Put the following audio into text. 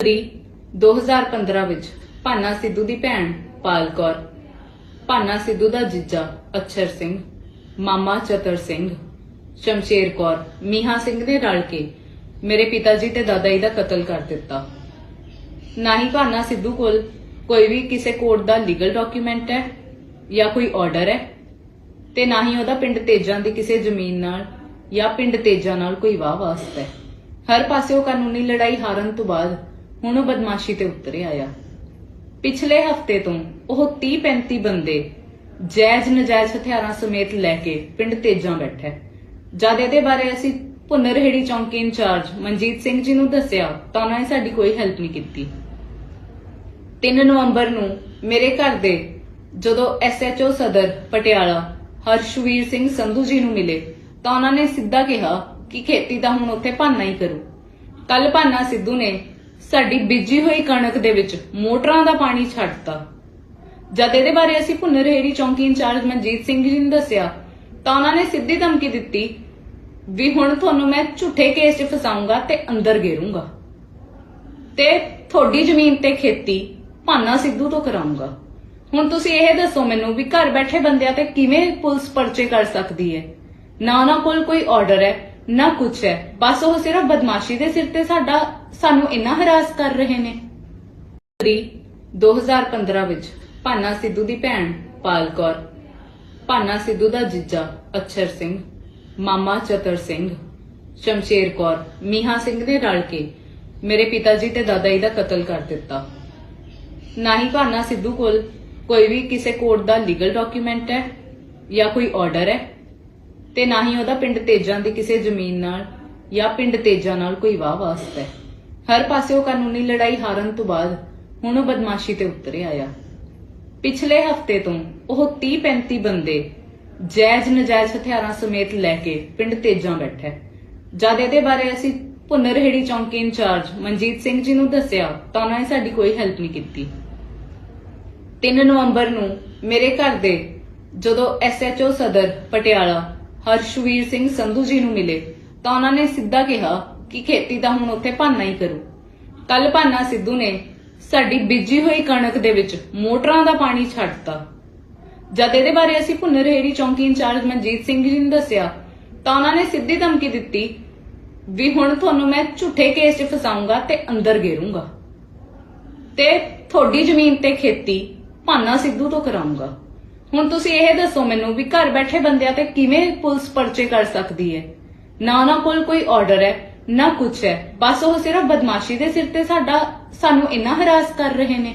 ਫਰਵਰੀ 2015 ਵਿੱਚ ਭਾਨਾ ਸਿੱਧੂ ਦੀ ਭੈਣ ਪਾਲ ਕੌਰ, ਭਾਨਾ ਸਿੱਧੂ ਦਾ ਜੀਜਾ ਅਛਰ ਸਿੰਘ, ਮਾਮਾ ਚਤਰ ਸਿੰਘ, ਸ਼ਮਸ਼ੇਰ ਕੌਰ, ਮੀਹਾ ਸਿੰਘ ਨੇ ਰਲ ਕੇ ਮੇਰੇ ਪਿਤਾ ਜੀ ਤੇ ਦਾਦਾ ਜੀ ਦਾ ਕਤਲ ਕਰ ਦਿੱਤਾ। ਨਾ ਹੀ ਭਾਨਾ ਸਿੱਧੂ ਕੋਲ ਕੋਈ ਵੀ ਕਿਸੇ ਕੋਰਟ ਦਾ ਲੀਗਲ ਡਾਕੂਮੈਂਟ ਹੈ ਜਾਂ ਕੋਈ ਆਰਡਰ ਹੈ ਤੇ ਨਾ ਹੀ ਉਹਦਾ ਪਿੰਡ ਤੇਜਾਂ ਦੀ ਕਿਸੇ ਜ਼ਮੀਨ ਨਾਲ ਜਾਂ ਪਿੰਡ ਤੇਜਾਂ ਨਾਲ ਕੋਈ ਵਾਹ ਵਾਸਤਾ ਹੈ। ਹਰ ਪਾਸੇ ਉਹ ਕਾਨੂੰਨੀ ਲੜਾਈ ਹਾਰਨ ਤੋਂ ਬਾਅਦ ਹੁਣ ਉਹ ਬਦਮਾਸ਼ੀ ਤੇ ਉਤਰੇ ਆਇਆ। ਪਿਛਲੇ ਹਫ਼ਤੇ ਤੋਂ ਉਹ 30 35 ਬੰਦੇ ਜਾਇਜ਼ ਨਜਾਇਜ਼ ਹਥਿਆਰਾਂ ਸਮੇਤ ਲੈ ਕੇ ਪਿੰਡ ਤੇਜਾਂ ਬੈਠਾ ਹੈ। ਜਦ ਇਹਦੇ ਬਾਰੇ ਅਸੀਂ ਭੁੰਨਰਹੇੜੀ ਚੌਂਕੀ ਇੰਚਾਰਜ ਮਨਜੀਤ ਸਿੰਘ ਜੀ ਨੂੰ ਦੱਸਿਆ, ਤਾਂ ਉਹਨਾਂ ਨੇ ਸਾਡੀ ਕੋਈ ਹੈਲਪ ਨਹੀਂ ਕੀਤੀ। 3 ਨਵੰਬਰ ਨੂੰ ਮੇਰੇ ਘਰ ਦੇ ਜਦੋਂ ਐਸਐਚਓ ਸਦਰ ਪਟਿਆਲਾ ਹਰਸ਼ਵੀਰ ਸਿੰਘ ਸੰਧੂ ਜੀ ਨੂੰ ਮਿਲੇ, ਤਾਂ ਉਹਨਾਂ ਨੇ ਸਿੱਧਾ ਕਿਹਾ ਕਿ ਖੇਤੀ ਦਾ ਹੁਣ ਉੱਥੇ ਭਾਨਾ ਹੀ ਕਰੂ। ਕੱਲ ਭਾਨਾ ਸਿੱਧੂ ਨੇ ਸਾਡੀ ਬੀਜੀ ਹੋਈ ਕਣਕ ਦੇ ਵਿੱਚ ਮੋਟਰਾਂ ਦਾ ਪਾਣੀ ਛੱਡਤਾ। ਜਦ ਇਹਦੇ ਬਾਰੇ ਅਸੀਂ ਭੁੰਨਰਹੇੜੀ ਚੌਂਕੀ ਇੰਚਾਰਜ ਮਨਜੀਤ ਸਿੰਘ ਜੀ ਨੂੰ ਦੱਸਿਆ, ਤਾਂ ਉਹਨਾਂ ਨੇ ਸਿੱਧੀ ਧਮਕੀ ਦਿੱਤੀ ਵੀ ਹੁਣ ਤੁਹਾਨੂੰ ਮੈਂ ਝੂਠੇ ਕੇਸ 'ਚ ਫਸਾਉਂਗਾ ਤੇ ਅੰਦਰ ਗੇਰੂੰਗਾ। ਤੇ ਤੁਹਾਡੀ ਜ਼ਮੀਨ ਤੇ ਖੇਤੀ ਭਾਨਾ ਸਿੱਧੂ ਤੋਂ ਕਰਾਉਂਗਾ। ਹੁਣ ਤੁਸੀਂ ਇਹ ਦੱਸੋ ਮੈਨੂੰ ਵੀ ਘਰ ਬੈਠੇ ਬੰਦਿਆਂ ਤੇ ਕਿਵੇਂ ਪੁਲਿਸ ਪਰਚੇ ਕਰ ਸਕਦੀ ਹੈ? ਨਾ ਉਹਨਾਂ ਕੋਲ ਕੋਈ ਆਰਡਰ ਹੈ ਨਾ ਕੁਛ ਹੈ। ਬਸ ਉਹ ਸਿਰਫ ਬਦਮਾਸ਼ੀ ਦੇ ਸਿਰ ਤੇ ਸਾਡਾ, ਸਾਨੂੰ ਇੰਨਾ ਹਰਾਸ ਕਰ ਰਹੇ ਨੇ। ਫਰਵਰੀ 2015 ਵਿੱਚ ਭਾਨਾ ਸਿੱਧੂ ਦੀ ਭੈਣ ਪਾਲ ਕੌਰ, ਭਾਨਾ ਸਿੱਧੂ ਦਾ ਜੀਜਾ ਅਛਰ ਸਿੰਘ, ਮਾਮਾ ਚਤਰ ਸਿੰਘ, ਸ਼ਮਸ਼ੇਰ ਕੌਰ, ਮੀਹਾ ਸਿੰਘ ਨੇ ਰਲ ਕੇ ਮੇਰੇ ਪਿਤਾ ਜੀ ਤੇ ਦਾਦਾ ਜੀ ਦਾ ਕਤਲ ਕਰ ਦਿੱਤਾ। ਨਾ ਹੀ ਭਾਨਾ ਸਿੱਧੂ ਕੋਲ ਕੋਈ ਵੀ ਕਿਸੇ ਕੋਰਟ ਦਾ ਲੀਗਲ ਡਾਕੂਮੈਂਟ ਹੈ ਜਾਂ ਕੋਈ ਆਰਡਰ ਹੈ ਤੇ ਨਾ ਹੀ ਉਹਦਾ ਪਿੰਡ ਤੇਜਾਂ ਦੀ ਕਿਸੇ ਜ਼ਮੀਨ ਨਾਲ ਜਾਂ ਪਿੰਡ ਤੇਜਾਂ ਨਾਲ ਕੋਈ ਵਾਹ ਵਾਸਤਾ ਹੈ। ਹਰ ਪਾਸੇ ਕਾਨੂੰਨੀ ਲੜਾਈ ਹਾਰਨ ਤੋਂ ਬਾਅਦ ਹੁਣ ਉਹ ਬਦਮਾਸ਼ੀ ਤੇ ਉਤਰੇ ਆਇਆ। ਪਿਛਲੇ ਹਫ਼ਤੇ ਤੋਂ ਉਹ 30 35 ਬੰਦੇ ਜਾਇਜ਼ ਨਜਾਇਜ਼ ਹਥਿਆਰਾਂ ਸਮੇਤ ਲੈ ਕੇ ਪਿੰਡ ਤੇਜਾਂ ਬੈਠਾ ਹੈ। ਜਦ ਇਹਦੇ ਬਾਰੇ ਅਸੀਂ ਭੁੰਨਰਹੇੜੀ ਚੌਂਕੀ ਇੰਚਾਰਜ ਮਨਜੀਤ ਸਿੰਘ ਜੀ ਨੂੰ ਦੱਸਿਆ ਤਾਂ ਉਹਨਾਂ ਨੇ ਸਾਡੀ ਕੋਈ ਹੈਲਪ ਨਹੀਂ ਕੀਤੀ। 3 ਨਵੰਬਰ ਨੂੰ ਮੇਰੇ ਘਰ ਦੇ ਜਦੋਂ ਐਸਐਚਓ ਸਦਰ ਪਟਿਆਲਾ ਹਰਸ਼ਵੀਰ ਸਿੰਘ ਸੰਧੂ ਜੀ ਨੂੰ ਮਿਲੇ ਤਾਂ ਉਹਨਾਂ ਨੇ ਸਿੱਧਾ ਕਿਹਾ ਕਿ ਖੇਤੀ ਤਾਂ ਹੁਣ ਉੱਥੇ ਭਾਨਾ ਹੀ ਕਰੂ। ਕੱਲ ਭਾਨਾ ਸਿੱਧੂ ਨੇ ਸਾਡੀ ਬੀਜੀ ਹੋਈ ਕਣਕ ਦੇ ਵਿੱਚ ਮੋਟਰਾਂ ਦਾ ਪਾਣੀ ਛੱਡਤਾ ਜਦ ਇਹਦੇ ਬਾਰੇ ਅਸੀਂ ਭੁੰਨਰਹੇੜੀ ਚੌਂਕੀ ਇੰਚਾਰਜ ਮਨਜੀਤ ਸਿੰਘ ਜੀ ਨੂੰ ਦੱਸਿਆ, ਤਾਂ ਉਹਨਾਂ ਨੇ ਸਿੱਧੀ ਧਮਕੀ ਦਿੱਤੀ ਵੀ ਹੁਣ ਤੁਹਾਨੂੰ ਮੈਂ ਝੂਠੇ ਕੇਸ 'ਚ ਫਸਾਉਂਗਾ ਤੇ ਅੰਦਰ ਗੇਰੂੰਗਾ ਤੇ ਤੁਹਾਡੀ ਜ਼ਮੀਨ ਤੇ ਖੇਤੀ ਭਾਨਾ ਸਿੱਧੂ ਤੋਂ ਕਰਾਉਂਗਾ। ਹੁਣ ਤੁਸੀਂ ਇਹ ਦੱਸੋ ਮੈਨੂੰ ਵੀ ਘਰ ਬੈਠੇ ਬੰਦਿਆਂ ਤੇ ਕਿਵੇਂ ਪੁਲਿਸ ਪਰਚੇ ਕਰ ਸਕਦੀ ਹੈ? ਨਾ ਉਹਨਾਂ ਕੋਲ ਕੋਈ ਆਰਡਰ ਹੈ, ਨਾ ਕੁਝ ਹੈ। ਬਸ ਉਹ ਸਿਰਫ ਬਦਮਾਸ਼ੀ ਦੇ ਸਿਰ ਤੇ ਸਾਡਾ ਸਾਨੂੰ ਇੰਨਾ ਹਰਾਸ ਕਰ ਰਹੇ ਨੇ।